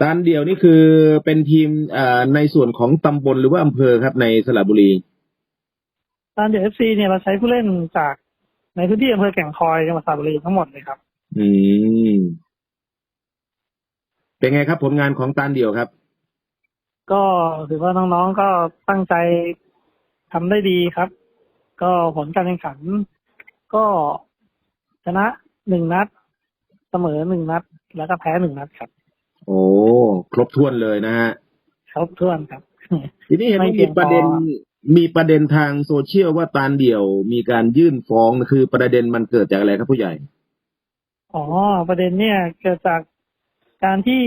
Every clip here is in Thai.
ตานเดี่ยวนี่คือเป็นทีมเอ่อในส่วนของตำบลหรือว่าอำเภอครับในสระบุรีตามเดียวเอฟซีเนี่ยเราใช้ผู้เล่นจากในพื้นที่อำเภอแก่งคอยจังหวัดสระบุรีทั้งหมดเลยครับ อืม เป็นไงครับผลงานของตานเดี่ยวครับ ก็ถือว่าน้องๆก็ตั้งใจทำได้ดีครับ ก็ผลการแข่งขัน ก็ชนะหนึ่งนัด เสมอหนึ่งนัด แล้วก็แพ้หนึ่งนัดครับ โอ้ครบถ้วนเลยนะฮะครบถ้วนครับ ทีนี้เห็นไม่ว่าเพีมียงประเด็นพอมีประเด็นทางโซเชียลว่าตานเดี่ยวมีการยื่นฟ้องคือประเด็นมันเกิดจากอะไรครับผู้ใหญ่ อ๋อ ประเด็นเนี่ยเกิดจากการที่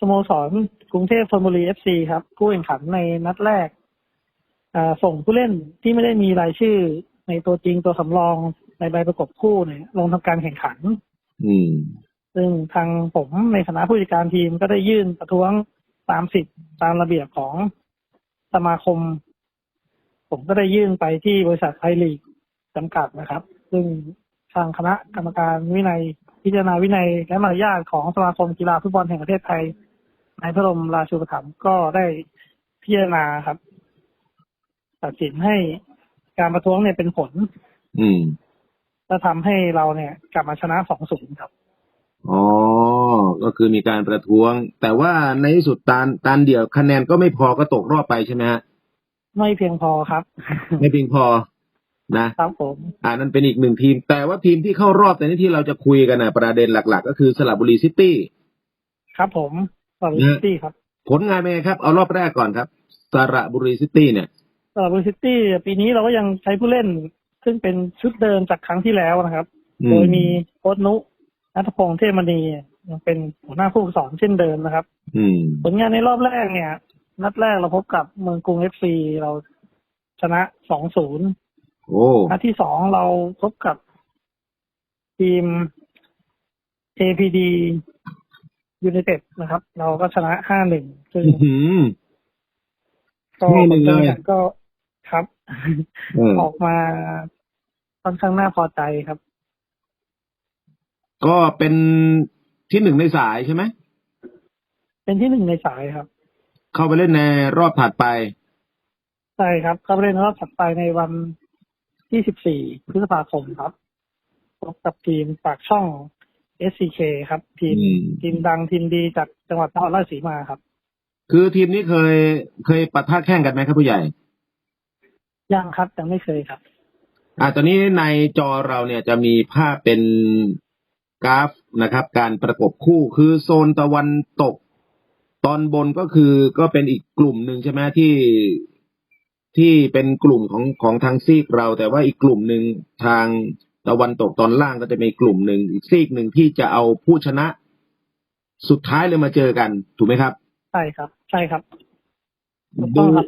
สโมสรกรุงเทพธนบุรีเอฟซีครับผู้แข่งขันในนัดแรกอ่าส่งผู้เล่นที่ไม่ได้มีรายชื่อในตัวจริงตัวสำรองในใบประกบคู่เนี่ยลงทำการแข่งขัน อืม ซึ่งทางผมในฐานะผู้จัดการทีมก็ได้ยื่นประท้วงตามสิทธิ์ตามระเบียบของสมาคม ผมก็ได้ยื่นไปที่บริษัทไทยลีกจำกัดนะครับ ซึ่งทางคณะกรรมการวินัยพิจารณาวินัยและมารยาทของสมาคมกีฬาฟุตบอลแห่งประเทศไทยในพระบรมราชูปถัมภ์ก็ได้พิจารณาครับ ตัดสินให้การประท้วงเนี่ยเป็นผล อืมและทำให้เราเนี่ย กลับมาชนะสองศูนย์ครับ อ๋อ ก็คือมีการประท้วง แต่ว่าในที่สุดตานตานเดี่ยวคะแนนก็ไม่พอก็ตกรอบไปใช่ไหมฮะไม่เพียงพอครับ ไม่เพียงพอนะครับผมอ่านั่นเป็นอีกหนึ่งทีม แต่ว่าทีมที่เข้ารอบแต่นี่ที่เราจะคุยกันนะประเด็นหลัก ๆ ก็คือสระบุรีซิตี้ครับผมสระบุรีซิตี้ครับ ผลงานเป็นไงครับ เอารอบแรกก่อนครับสระบุรีซิตี้เนี่ยสระบุรีซิตี้ปีนี้เราก็ยังใช้ผู้เล่น ซึ่งเป็นชุดเดิมจากครั้งที่แล้วนะครับอืมโดยมีโค้ชนุ นัทพงษ์เทพมณียังเป็นหัวหน้าผู้ฝึกสอนเช่นเดิมนะครับ อืมผลงานในรอบแรกเนี่ย นัดแรกเราพบกับเมืองกรุงเอฟซีเราชนะ2-0โอ้นัดที่สองเราพบกับทีม APD United นะครับ เราก็ชนะ5-1ซึ่งอื้อหือก็ห้าหนึ่งเลยผการแข่งขันก็ครับเออออกมาค่อนข้างน่าพอใจครับ ก็เป็นที่หนึ่งในสายใช่ไหมเป็นที่หนึ่งในสายครับ เข้าไปเล่นในรอบถัดไปใช่ครับ เข้าไปเล่นรอบถัดไปในวันที่14พฤษภาคมครับพบกับทีมปากช่อง SCK ครับ ทีมอืมทีมดังทีมดีจากจังหวัดนครราชสีมาครับ คือทีมนี้เคยเคยปะทะแข่งกันไหมครับผู้ใหญ่ยังครับยังไม่เคยครับ อ่าตอนนี้ในจอเราเนี่ยจะมีภาพเป็น กราฟนะครับ การประกบคู่คือโซนตะวันตก ตอนบนก็คือก็เป็นอีกกลุ่มหนึ่งใช่ไหมที่ที่เป็นกลุ่มของของทางซีกเรา แต่ว่าอีกกลุ่มหนึ่งทางตะวันตกตอนล่างก็จะมีกลุ่มหนึ่งอีกซีกหนึ่งที่จะเอาผู้ชนะสุดท้ายเลยมาเจอกัน ถูกไหมครับ ใช่ครับ ใช่ครับถูกต้ดูองครับ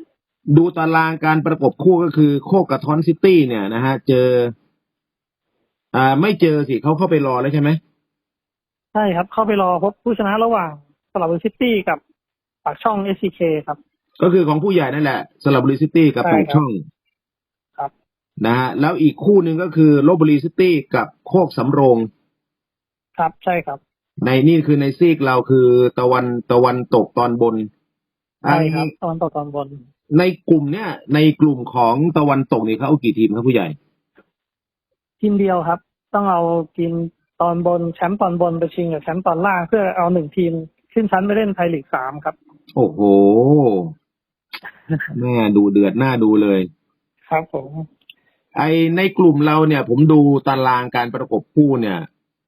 ดูตารางการประกบคู่ก็คือโคกกับทอนซิตี้เนี่ยนะฮะ เจอ อ่า ไม่เจอสิเขาเข้าไปรอแล้วใช่ไหมใช่ครับ เข้าไปรอพบผู้ชนะระหว่างสลับบุรีซิตี้กับปากช่อง SCK ครับ ก็คือของผู้ใหญ่นั่นแหละสลับบุรีซิตี้กับใช่ปาครักบช่องครับนะฮะแล้วอีกคู่หนึ่งก็คือลบบุรีซิตี้กับโคกสำโรง ครับใช่ครับ ในนี่คือในซีกเราคือตะวันตะวันตกตอนบนใช่ครับอ่าตอนตกตอนบน ในกลุ่มเนี่ยในกลุ่มของตะวันตกนี่เขาเอากี่ทีมครับผู้ใหญ่ ทีมเดียวครับ ต้องเอาทีมตอนบนแชมป์ตอนบนไปชิงกับแชมป์ตอนล่างเพื่อเอาหนึ่งทีมขึ้นชั้นไปเล่นไทยลีกสามครับ โอ้โหแม่ดูเดือดหน้าดูเลย ครับผม ไอในกลุ่มเราเนี่ย ผมดูตารางการประกบคู่เนี่ย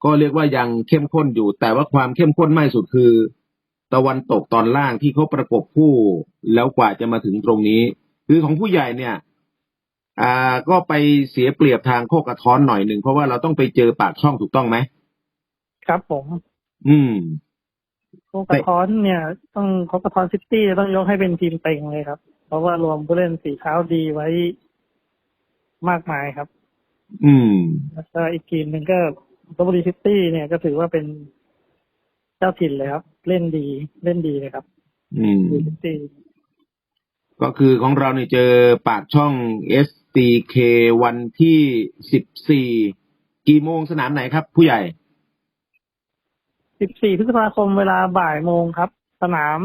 ก็เรียกว่ายังเข้มข้นอยู่ แต่ว่าความเข้มข้นมากที่สุดคือ ตะวันตกตอนล่างที่เขาประกบคู่ แล้วกว่าจะมาถึงตรงนี้ คือของผู้ใหญ่เนี่ย อ่า ก็ไปเสียเปรียบทางโคกกระท้อนหน่อยหนึ่งเพราะว่าเราต้องไปเจอปากช่องถูกต้องไหมครับผม อืมโคกระท้อนเนี่ย ต้องโคกระท้อนซิตี้ต้องยกให้เป็นทีมเต็งเลยครับ เพราะว่ารวมผู้เล่นสีเท้าดีไว้มากมายครับ อืม แล้วก็อีกทีมหนึ่งก็ลบบุรีซิตี้เนี่ยก็ถือว่าเป็นเจ้าถิ่นเลยครับ เล่นดีเล่นดีเลยครับอืมลบบุรีซิตี้ ก็คือของเราเนี่ยเจอปากช่อง STK วันที่สิบสี่กี่โมงสนามไหนครับ ผู้ใหญ่14พฤษภาคมเวลาบ่ายโมงครับ สนาม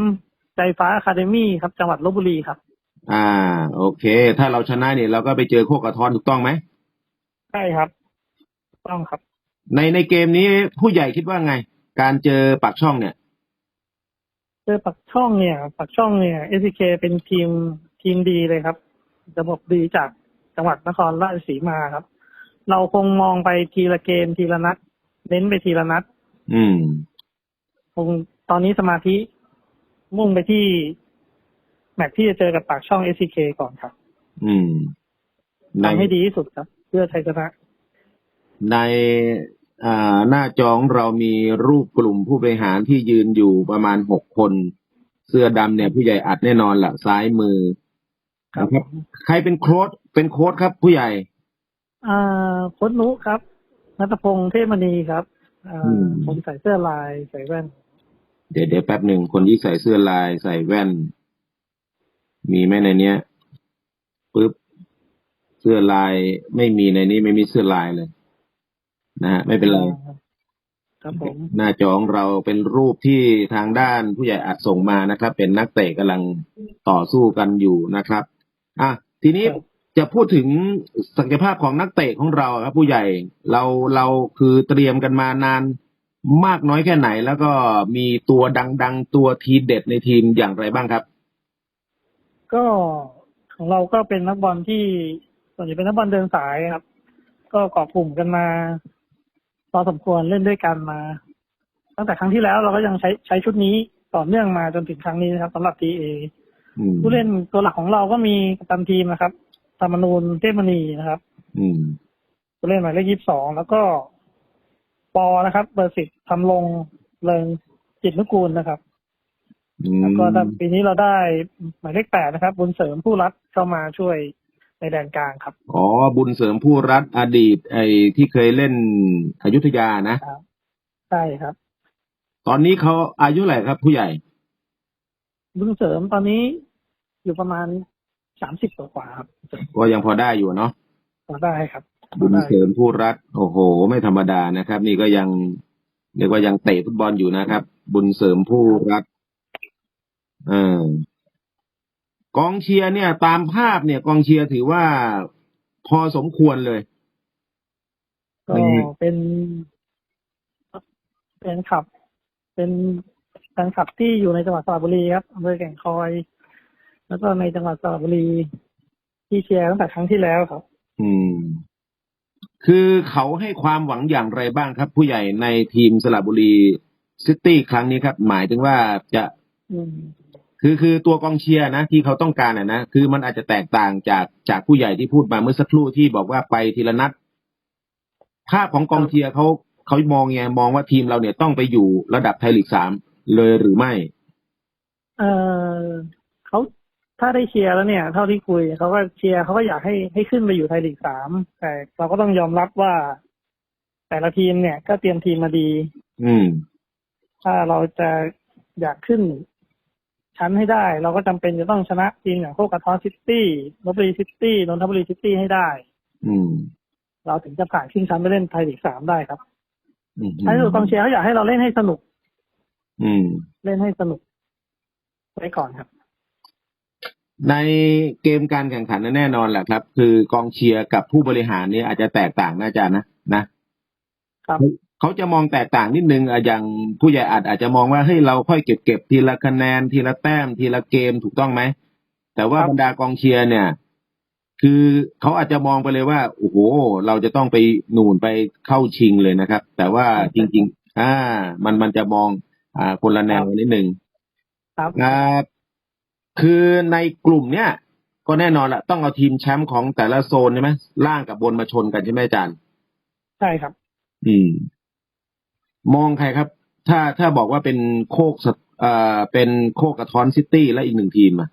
ใจฟ้าอะคาเดมี่ครับจังหวัดลบบุรีครับ อ่า โอเค ถ้าเราชนะเนี่ยเราก็ไปเจอโคกกระท้อนถูกต้องไหมใช่ครับต้องครับ ในในเกมนี้ผู้ใหญ่คิดว่าไง การเจอปากช่องเนี่ย เจอปักช่องเนี่ยปักช่องเนี่ยเอสเคเป็นทีมทีมดีเลยครับ ระบบดีจากจังหวัดนครราชสีมาครับ เราคงมองไปทีละเกมทีละนัด เน้นไปทีละนัด อืมคงตอนนี้สมาธิมุ่งไปที่ แมตช์ที่จะเจอกับปากช่อง SCK ก่อนครับ อืมในทำให้ดีที่สุดครับ เพื่อชัยชนะ ในอ่า หน้าจอของเรามีรูปกลุ่มผู้บริหารที่ยืนอยู่ประมาณหกคน เสื้อดำเนี่ยผู้ใหญ่อัดแน่นอนละซ้ายมือครับนะครับใครเป็นโค้ดเป็นโค้ดครับผู้ใหญ่ อ่าโค้ชนุครับนัทพงษ์เทพมณีครับอ่าอืมผมใส่เสื้อลายใส่แว่น เดี๋ยวเดี๋ยวแป๊บหนึ่งคนที่ใส่เสื้อลายใส่แว่น มีไหมในเนี้ยปึ๊บเสื้อลายไม่มีในนี้ไม่มีเสื้อลายเลย นะฮะไม่เป็นไรครับผมหน้าจอของเราเป็นรูปที่ทางด้านผู้ใหญ่อัดส่งมานะครับ เป็นนักเตะกำลังต่อสู้กันอยู่นะครับ อะทีนี้ครับจะพูดถึงศักยภาพของนักเตะของเราครับ ผู้ใหญ่เราเราคือเตรียมกันมานานมากน้อยแค่ไหน แล้วก็มีตัวดัง ๆ ตัวทีเด็ดในทีมอย่างไรบ้างครับ ก็ของเราก็เป็นนักบอลที่ส่วนใหญ่เป็นนักบอลเดินสายครับ ก็เกาะกลุ่มกันมา พอสมควรเล่นด้วยกันมา ตั้งแต่ครั้งที่แล้วเราก็ยังใช้ใช้ชุดนี้ต่อเนื่องมาจนถึงครั้งนี้นะครับสำหรับทีเออืมผู้เล่นตัวหลักของเราก็มีกัปตันทีมนะครับธรรมนูนเทพมณีนะครับ อืมผู้เล่นหมายเลขยี่สิบสองแล้วก็ปอนะครับ เบอร์สิบทำลงเริงจิตนุกูลนะครับอืมแล้วก็ปีนี้เราได้หมายเลขแปดนะครับ บุญเสริมผู้รัดเข้ามาช่วย ในแดนกลางครับ อ๋อ บุญเสริมผู้รัฐอดีต ไอ้ที่เคยเล่นอยุธยานะ ใช่ครับ ตอนนี้เขาอายุเท่าไหร่ครับ ผู้ใหญ่ บุญเสริมตอนนี้อยู่ประมาณสามสิบกว่าๆครับ ก็ยังพอได้อยู่เนาะ พอได้ครับพบุอญได้เสริมผู้รัฐ โอ้โห ไม่ธรรมดานะครับ นี่ก็ยังเรียกว่ายังเตะฟุตบอลอยู่นะครับ บุญเสริมผู้รัฐ เออ กองเชียร์เนี่ย ตามภาพเนี่ย กองเชียร์ถือว่าพอสมควรเลย ก็อืมเป็นเป็นขับ เป็นแฟนคลับที่อยู่ในจังหวัดสระบุรีครับอำเภอแก่งคอย แล้วก็ในจังหวัดสระบุรี ที่เชียร์ตั้งแต่ครั้งที่แล้วครับ อืม คือเขาให้ความหวังอย่างไรบ้างครับ ผู้ใหญ่ในทีมสระบุรีซิตี้ครั้งนี้ครับ หมายถึงว่าจะอืม คือคือตัวกองเชียร์นะที่เขาต้องการอะนะคือมันอาจจะแตกต่างจากจากผู้ใหญ่ที่พูดมาเมื่อสักครู่ที่บอกว่าไปทีละนัดภาพของกองเชียร์เขาเขามองไงมองว่าทีมเราเนี่ยต้องไปอยู่ระดับไทยลีกสามเลยหรือไม่ เออเขาถ้าได้เชียร์แล้วเนี่ย เท่าที่คุยเขาก็เชียร์เขาก็อยากให้ให้ขึ้นไปอยู่ไทยลีกสามแต่เราก็ต้องยอมรับว่า แต่ละทีมเนี่ย ก็เตรียมทีมมาดี อืม ถ้าเราจะอยากขึ้น ชั้นให้ได้ เราก็จำเป็นจะต้องชนะทีมอย่างโคกระท้อนซิตี้ลบบุรีซิตี้นนทบุรีซิตี้ให้ได้ อืม เราถึงจะผ่านขึ้นชั้นไปเล่นไทยลีกสามได้ครับอืมท้ายสุดกองเชียร์เขาอยากให้เราเล่นให้สนุก อืม เล่นให้สนุกไว้ก่อนครับ ในเกมการแข่งขันนั้นแน่นอนแหละครับ คือกองเชียร์กับผู้บริหารเนี่ยอาจจะแตกต่างนะอาจารย์นะนะครับ เขาจะมองแตกต่างนิดนึงอะอย่างผู้ใหญ่อาจอาจจะมองว่าเฮ้ยเราค่อยเก็บเก็บทีละคะแนนทีละแต้มทีละเกมถูกต้องไหมแต่ว่าครับบรรดากองเชียร์เนี่ย คือเขาอาจจะมองไปเลยว่าโอ้โหเราจะต้องไปหนูนไปเข้าชิงเลยนะครับ แต่ว่าจริง ๆ อ่า มันมันจะมอง อ่าคนละแนวนิดนึงครับอ่าคือในกลุ่มเนี้ยก็แน่นอนละต้องเอาทีมแชมป์ของแต่ละโซนใช่ไหมล่างกับบนมาชนกันใช่ไหมอาจารย์ ใช่ครับ อืม มองใครครับ ถ้าถ้าบอกว่าเป็นโคกสะเอ่อเป็นโคกกระท้อนซิตี้และอีกหนึ่งทีมอะ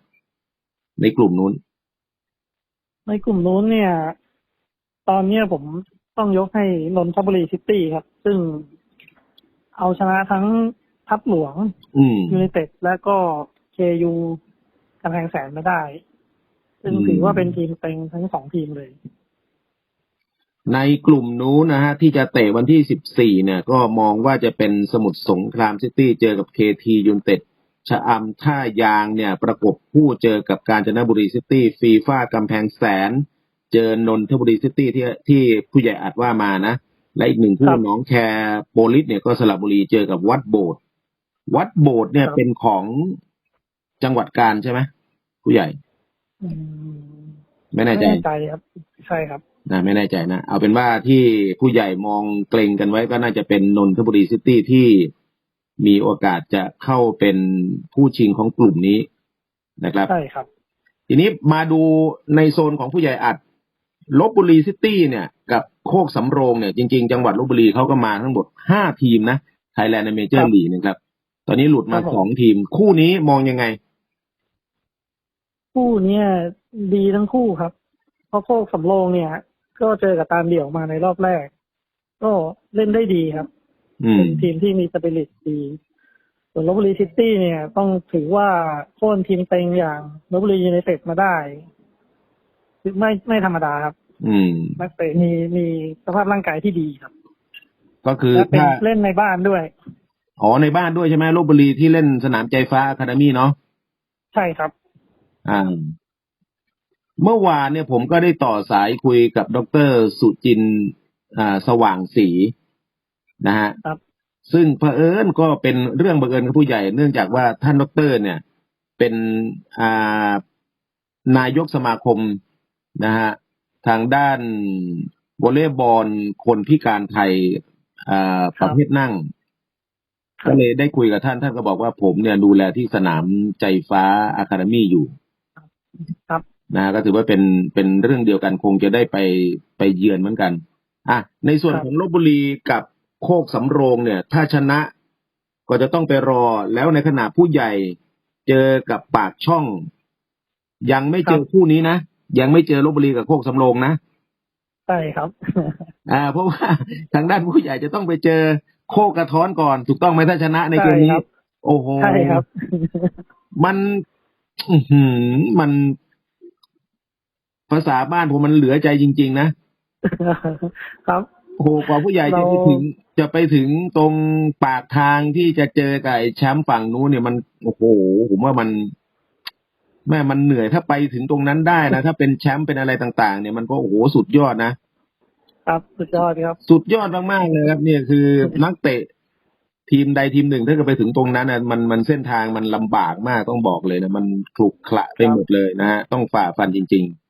ในกลุ่มนู้น ในกลุ่มนู้นเนี่ย ตอนเนี้ยผมต้องยกให้นนทบุรีซิตี้ครับ ซึ่งเอาชนะทั้งทัพหลวงอืมยูไนเต็ดและก็เคยูกำแพงแสนไม่ได้ ซึ่งอืมถือว่าเป็นทีมเต็งทั้งสองทีมเลย ในกลุ่มนู้นนะฮะที่จะเตะวันที่สิบสี่เนี่ยก็มองว่าจะเป็นสมุทรสงครามซิตี้เจอกับเคทียูนเต็ดชะอำท่ายางเนี่ยประกบคู่เจอกับกาญจนบุรีซิตี้ฟีฟ่ากำแพงแสน เจอนนทบุรีซิตี้ที่ที่ผู้ใหญ่อัดว่ามานะ และอีกหนึ่งคู่ครับหน้องแคโปลิสเนี่ยก็สระบุรีเจอกับวัดโบสถ์วัดโบสถ์เนี่ยครับเป็นของจังหวัดกาญใช่ไหมผู้ใหญ่อืมไม่แน่ใจไม่แน่ใจครับ ใช่ครับ นะไม่แน่ใจนะ เอาเป็นว่าที่ผู้ใหญ่มองเกรงกันไว้ก็น่าจะเป็นนนทบุรีซิตี้ที่มีโอกาสจะเข้าเป็นผู้ชิงของกลุ่มนี้นะครับใช่ครับ ทีนี้มาดูในโซนของผู้ใหญ่อัดลบบุรีซิตี้เนี่ย กับโคกสำโรงเนี่ย จริง ๆ จังหวัดลบบุรีเขาก็มาทั้งหมดห้าทีมนะไทยแลนด์เมเจอครัร์บลีนะครับ ตอนนี้หลุดมาครับผมสองทีม คู่นี้มองยังไง คู่เนี้ยดีทั้งคู่ครับ เพราะโคกสำโรงเนี่ย ก็เจอกับตามเดี่ยวมาในรอบแรก ก็เล่นได้ดีครับอืมเป็นทีมที่มีสปิริตดีส่วนลบบุรีซิตี้เนี่ย ต้องถือว่าโค่นทีมเต็งอย่างลบบุรียูไนเต็ดมาได้คือไม่ไม่ธรรมดาครับ อืมนักเตะมีมีสภาพร่างกายที่ดีครับ ก็คือและเป็นถ้าเล่นในบ้านด้วยอ๋อในบ้านด้วยใช่ไหมลบบุรีที่เล่นสนามใจฟ้าอะคาเดมี่เนาะใช่ครับ อ่า เมื่อวานเนี่ยผมก็ได้ต่อสายคุยกับดรสุจินต์อ่าสว่างศรีนะฮะครับซึ่งเผอิญก็เป็นเรื่องบังเอิญกับผู้ใหญ่ เนื่องจากว่าท่านดรเนี่ย เป็นอ่านายกสมาคมนะฮะทางด้านวอลเลย์บอลคนพิการไทยอ่าครัปบระเภทนั่งครับก็เลยได้คุยกับท่านท่านก็บอกว่าผมเนี่ยดูแลที่สนามใจฟ้าอะคาเดมี่อยู่ ครับ นะก็ถือว่าเป็นเป็นเรื่องเดียวกันคงจะได้ไปไปเยือนเหมือนกัน อะในส่วนครับของลบบุรีกับโคกสำโรงเนี่ย ถ้าชนะก็จะต้องไปรอแล้วในขณะผู้ใหญ่เจอกับปากช่อง ยังไม่เจอคู่นี้นะยังไม่เจอลบบุรีกับโคกสำโรงนะใช่ครับ อ่า เพราะว่าทางด้านผู้ใหญ่จะต้องไปเจอโคกกระท้อนก่อน ถูกต้องไหมถ้าชนะในเกมใช่นี้ครับโอ้โหใช่ครับ มันอื้อหือมัน ภาษาบ้านผมมันเหลือใจจริง ๆ นะครับโอ้โหกว่าผู้ใหญ่จะไปเราถึง จะไปถึงตรงปากทางที่จะเจอกับไอ้แชมป์ฝั่งนู้นเนี่ยมันโอ้โหผมว่ามันแม่มันเหนื่อยถ้าไปถึงตรงนั้นได้นะถ้าเป็นแชมป์เป็นอะไรต่าง ๆ เนี่ยมันก็โอ้โหสุดยอดนะครับสุดยอดครับ สุดยอดมากๆเลยครับ เนี่ยคือนักเตะทีมใดทีมหนึ่งถ้าเกิดไปถึงตรงนั้นนะมันมันเส้นทางมันลำบากมากต้องบอกเลยนะมันขลุกขระไปหมดเลยนะฮะต้องฝ่าฟันจริง ๆ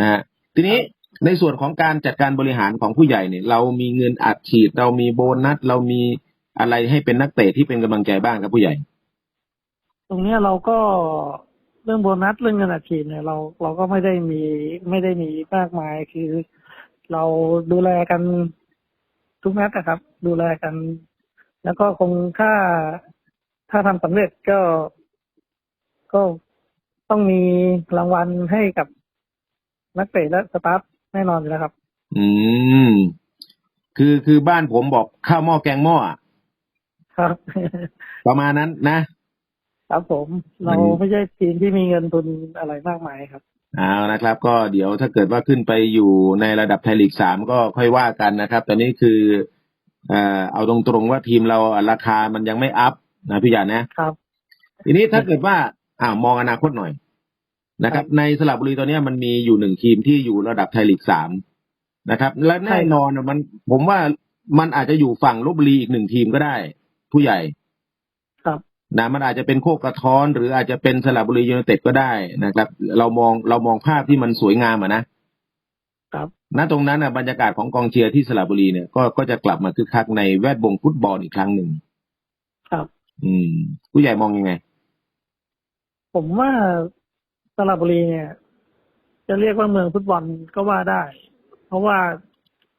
นะฮะทีนี้ในส่วนของการจัดการบริหารของผู้ใหญ่เนี่ย เรามีเงินอัดฉีด เรามีโบนัส เรามีอะไรให้เป็นนักเตะที่เป็นกำลังใจบ้างครับผู้ใหญ่ ตรงเนี้ยเราก็เรื่องโบนัสเรื่องเงินอัดฉีดเนี่ยเราเราก็ไม่ได้มีไม่ได้มีมากมายคือ เราดูแลกันทุกนัดนะครับ ดูแลกัน แล้วก็คงถ้าถ้าทำสำเร็จก็ก็ต้องมีรางวัลให้กับ นักเตะและสตาฟแน่นอนอยู่แล้วครับ อืม คือคือบ้านผมบอกข้าวหม้อแกงหม้ออะครับ ประมาณนั้นนะ ครับผมเราอืมไม่ใช่ทีมที่มีเงินทุนอะไรมากมายครับเอานะครับ ก็เดี๋ยวถ้าเกิดว่าขึ้นไปอยู่ในระดับไทยลีกสามก็ค่อยว่ากันนะครับ ตอนนี้คือเอ่อเอาตรงๆว่าทีมเราอะราคามันยังไม่อัพนะพี่ยานะครับ ทีนี้ถ้าเกิดว่าอ่ามองอนาคตหน่อย นะครับ ในสระบุรีตอนนี้มันมีอยู่หนึ่งทีมที่อยู่ระดับไทยลีกสามนะครับ และแน่นอนอะมัน ผมว่ามันอาจจะอยู่ฝั่งลบบุรีอีกหนึ่งทีมก็ได้ ผู้ใหญ่ ครับนะมันอาจจะเป็นโคกกระท้อน หรืออาจจะเป็นสระบุรียูไนเต็ดก็ได้นะครับ เรามองเรามองภาพที่มันสวยงามอะนะครับณตรงนั้นอะบรรยากาศของกองเชียร์ที่สระบุรีเนี่ยก็ก็จะกลับมาคึกคักในแวดวงฟุตบอลอีกครั้งหนึ่งครับ อืม ผู้ใหญ่มองยังไง ผมว่า สระบุรีเนี่ย จะเรียกว่าเมืองฟุตบอลก็ว่าได้ เพราะว่า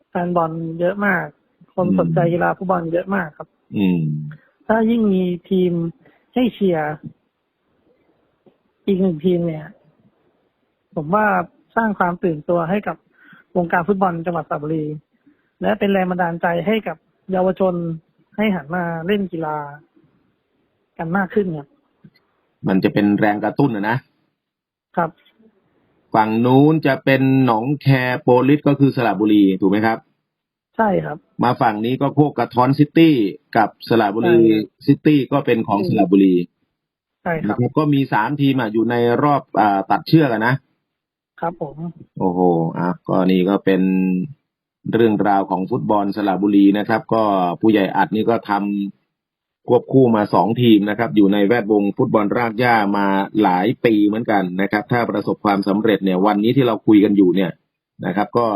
แฟนบอลเยอะมาก คนอืมสนใจกีฬาฟุตบอลเยอะมากครับ อืม ถ้ายิ่งมีทีมให้เชียร์อีกหนึ่งทีมเนี่ย ผมว่าสร้างความตื่นตัวให้กับวงการฟุตบอลจังหวัดสระบุรี และเป็นแรงบันดาลใจให้กับเยาวชนให้หันมาเล่นกีฬากันมากขึ้นครับมันจะเป็นแรงกระตุ้นนะนะ ครับ ฝั่งนู้นจะเป็นหนองแคโปลิสก็คือสระบุรีถูกไหมครับ ใช่ครับ มาฝั่งนี้ก็โคกกระท้อนซิตี้กับสระบุรีใช่ครับซิตี้ก็เป็นของอืมสระบุรีใช่คนะรับครับก็มีสามทีมอะอยู่ในรอบอ่าตัดเชือกอะนะครับผม โอ้โหอะก็นี่ก็เป็นเรื่องราวของฟุตบอลสระบุรีนะครับ ก็ผู้ใหญ่อัดนี่ก็ทำ ควบคู่มาสองทีมนะครับ อยู่ในแวดวงฟุตบอลรากหญ้ามาหลายปีเหมือนกันนะครับ ถ้าประสบความสำเร็จเนี่ย วันนี้ที่เราคุยกันอยู่เนี่ยนะครับ ก็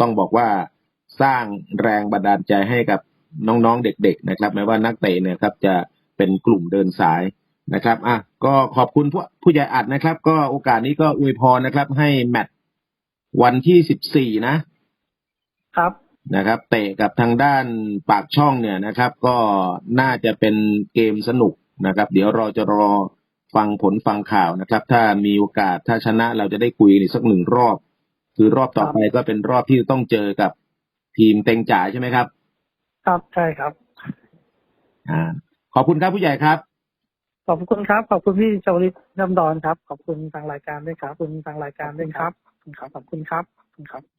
ต้องบอกว่าสร้างแรงบันดาลใจให้กับน้องๆเด็ก ๆ นะครับแม้ว่านักเตะเนี่ยครับจะเป็นกลุ่มเดินสายนะครับอะก็ขอบคุณผู้ผู้ใหญ่อัดนะครับ ก็โอกาสนี้ก็อวยพรนะครับ ให้แมตช์วันที่สิบสี่นะครับ นะครับ เตะกับทางด้านปากช่องเนี่ยนะครับ ก็น่าจะเป็นเกมสนุกนะครับ เดี๋ยวเราจะรอฟังผลฟังข่าวนะครับ ถ้ามีโอกาสถ้าชนะเราจะได้คุยกันอีกสักหนึ่งรอบ คือรอบต่อไปก็เป็นรอบที่ต้องเจอกับทีมเต็งจ่ายใช่ไหมครับ ครับใช่ครับ อ่า ขอบคุณครับผู้ใหญ่ครับขอบคุณครับ ขอบคุณพี่ชวลิตน้ำดอนครับ ขอบคุณทางรายการด้วยครับ ขอบคุณทางรายการด้วยครับ ขอบคุณครับ ขอบคุณครับขอบคุณครับ